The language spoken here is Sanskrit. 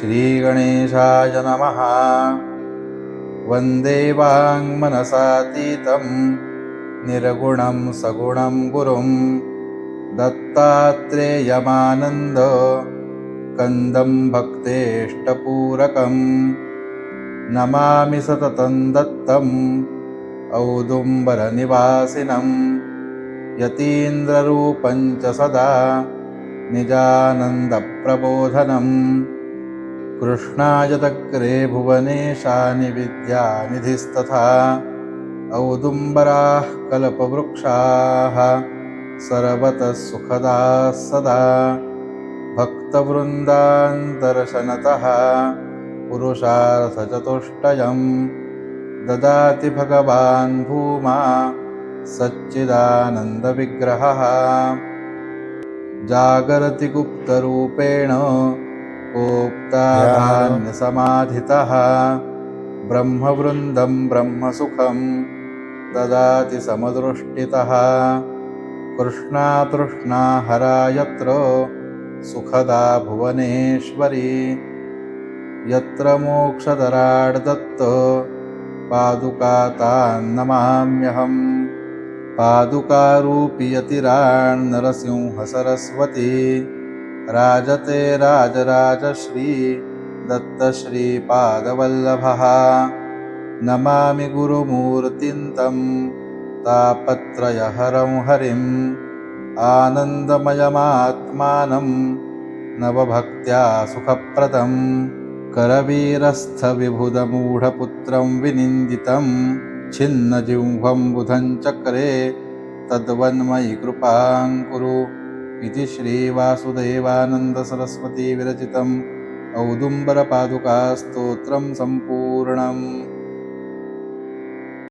श्रीगणेशाय नमः। वन्दे वाङ्मनसातीतं निर्गुणं सगुणं गुरुं दत्तात्रेयमानन्द कन्दं भक्तेष्टपूरकम्। नमामि सततं दत्तम् औदुम्बरनिवासिनं यतीन्द्ररूपं च सदा निजानन्दप्रबोधनम् कृष्णायदग्रे भुवनेशानि विद्यानिधिस्तथा औदुम्बराः कल्पवृक्षाः सर्वतः सुखदाः सदा भक्तवृन्दान्तर्शनतः पुरुषार्थचतुष्टयं ददाति भगवान् भूमा सच्चिदानन्दविग्रहः। जागरति गुप्तरूपेण कोप्ताधान्यसमाधितः ब्रह्मवृन्दं ब्रह्मसुखं ददाति समदृष्टितः। कृष्णातृष्णा हरा यत्र सुखदा भुवनेश्वरी। यत्र मोक्षदराड्दत्त पादुका तान्नमाम्यहम् पादुकारूपि यतिराण्नरसिंहसरस्वती राजते राजराजश्री दत्तश्रीपादवल्लभः। नमामि गुरुमूर्तिं तं तापत्रयहरं हरिम् आनन्दमयमात्मानं नवभक्त्या सुखप्रदं। करवीरस्थविबुधमूढपुत्रं विनिन्दितं। छिन्नजिह्वं बुधं चक्रे तद्वन्मयि कृपां कुरु इति श्रीवासुदेवानन्दसरस्वती विरचितम् औदुम्बरपादुकास्तोत्रं सम्पूर्णम्।